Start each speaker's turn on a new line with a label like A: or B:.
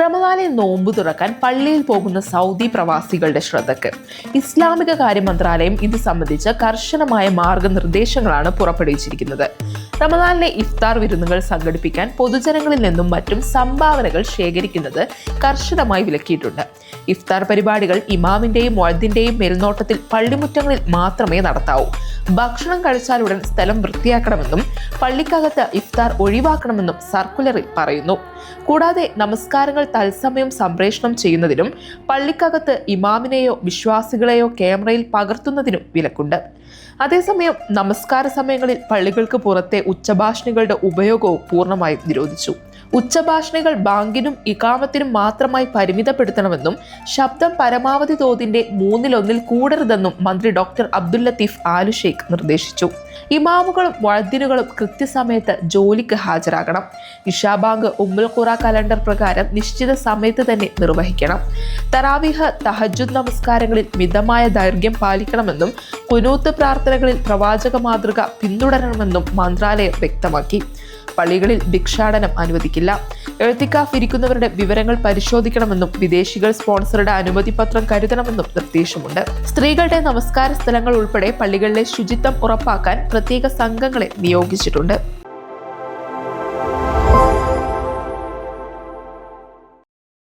A: റമദാനിൽ നോമ്പ് തുറക്കാൻ പള്ളിയിൽ പോകുന്ന സൗദി പ്രവാസികളുടെ ശ്രദ്ധയ്ക്ക് ഇസ്ലാമിക കാര്യ മന്ത്രാലയം ഇത് സംബന്ധിച്ച കർശനമായ മാർഗനിർദ്ദേശങ്ങളാണ് പുറപ്പെടുവിച്ചിരിക്കുന്നത്. റമദാനിലെ ഇഫ്താർ വിരുന്നുകൾ സംഘടിപ്പിക്കാൻ പൊതുജനങ്ങളിൽ നിന്നും മറ്റും സംഭാവനകൾ ശേഖരിക്കുന്നത് കർശനമായി വിലക്കിയിട്ടുണ്ട്. ഇഫ്താർ പരിപാടികൾ ഇമാമിന്റെയും മൊഴദിന്റെയും മേൽനോട്ടത്തിൽ പള്ളിമുറ്റങ്ങളിൽ മാത്രമേ നടത്താവൂ. ഭക്ഷണം കഴിച്ചാലുടൻ സ്ഥലം വൃത്തിയാക്കണമെന്നും പള്ളിക്കകത്ത് ഇഫ്താർ ഒഴിവാക്കണമെന്നും സർക്കുലറിൽ പറയുന്നു. കൂടാതെ നമസ്കാരങ്ങൾ തത്സമയം സംപ്രേഷണം ചെയ്യുന്നതിനും പള്ളിക്കകത്ത് ഇമാമിനെയോ വിശ്വാസികളെയോ ക്യാമറയിൽ പകർത്തുന്നതിനും വിലക്കുണ്ട്. അതേസമയം നമസ്കാര സമയങ്ങളിൽ പള്ളികൾക്ക് പുറത്തെ ഉച്ചഭാഷണികളുടെ ഉപയോഗവും പൂർണമായും നിരോധിച്ചു. ഉച്ചഭാഷണികൾ ബാങ്കിനും ഇക്കാമത്തിനും മാത്രമായി പരിമിതപ്പെടുത്തണമെന്നും ശബ്ദം പരമാവധി തോതിന്റെ മൂന്നിലൊന്നിൽ കൂടരുതെന്നും മന്ത്രി doctor Abdul Latif Al Sheikh നിർദ്ദേശിച്ചു. ഇമാമുകളും വഴദിനുകളും കൃത്യസമയത്ത് ജോലിക്ക് ഹാജരാകണം. ഇഷാബാങ്ക് ഉമ്മുൽ ഖുറ കലണ്ടർ പ്രകാരം നിശ്ചിത സമയത്ത് തന്നെ നിർവഹിക്കണം. തറാവിഹ തഹജുദ് നമസ്കാരങ്ങളിൽ മിതമായ ദൈർഘ്യം പാലിക്കണമെന്നും കുനൂത്ത് പ്രാർത്ഥനകളിൽ പ്രവാചക മാതൃക പിന്തുടരണമെന്നും മന്ത്രാലയം വ്യക്തമാക്കി. പള്ളികളിൽ ഭിക്ഷാടനം അനുവദിക്കില്ല. എഴുത്തിക്കാഫ് ഇരിക്കുന്നവരുടെ വിവരങ്ങൾ പരിശോധിക്കണമെന്നും വിദേശികൾ സ്പോൺസറുടെ അനുമതി പത്രം കരുതണമെന്നും നിർദ്ദേശമുണ്ട്. സ്ത്രീകളുടെ നമസ്കാര സ്ഥലങ്ങൾ ഉൾപ്പെടെ പള്ളികളിലെ ശുചിത്വം ഉറപ്പാക്കാൻ പ്രത്യേക സംഘങ്ങളെ നിയോഗിച്ചിട്ടുണ്ട്.